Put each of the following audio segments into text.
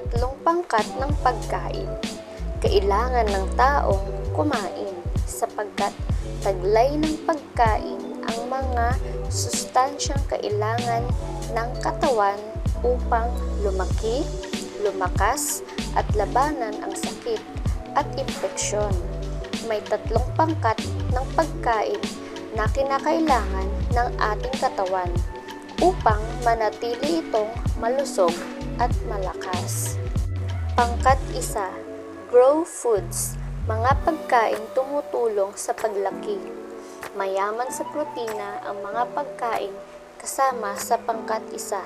tatlong pangkat ng pagkain. Kailangan ng taong kumain sapagkat taglay ng pagkain ang mga sustansyang kailangan ng katawan upang lumaki, lumakas at labanan ang sakit at impeksyon. May tatlong pangkat ng pagkain na kinakailangan ng ating katawan upang manatili itong malusog at malakas. Pangkat isa, grow foods, mga pagkain tumutulong sa paglaki. Mayaman sa protina ang mga pagkain kasama sa pangkat isa.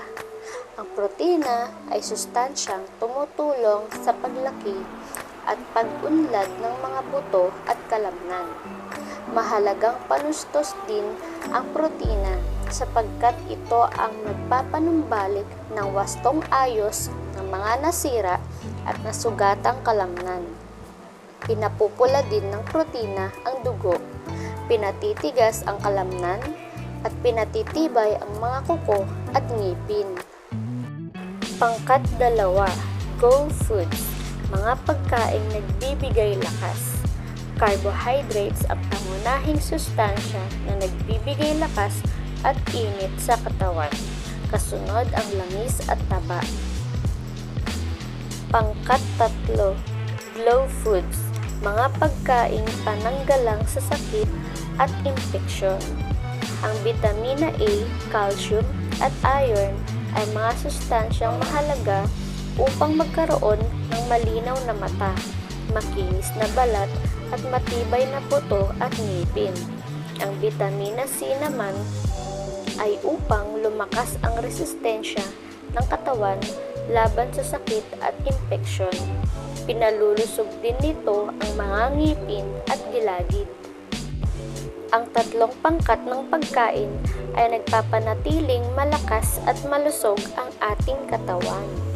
Ang protina ay sustansyang tumutulong sa paglaki at pag-unlad ng mga buto at kalamnan. Mahalagang panustos din ang protina sapagkat ito ang nagpapanumbalik ng wastong ayos ng mga nasira at nasugatang kalamnan. Pinapupula din ng protina ang dugo, pinatitigas ang kalamnan, at pinatitibay ang mga kuko at ngipin. Pangkat dalawa, Go Foods, mga pagkaing nagbibigay lakas. Carbohydrates ang pangunahing sustansya na nagbibigay lakas at init sa katawan. Kasunod ang langis at taba. Pangkat tatlo, Glow Foods, mga pagkaing pananggalang sa sakit at impeksyon. Ang vitamina A, calcium at iron ay mga sustansyang mahalaga upang magkaroon ng malinaw na mata, makinis na balat at matibay na puto at ngipin. Ang vitamina C naman ay upang lumakas ang resistensya ng katawan laban sa sakit at impeksyon. Pinalulusog din nito ang mga ngipin at gilagid. Ang tatlong pangkat ng pagkain ay nagpapanatiling malakas at malusog ang ating katawan.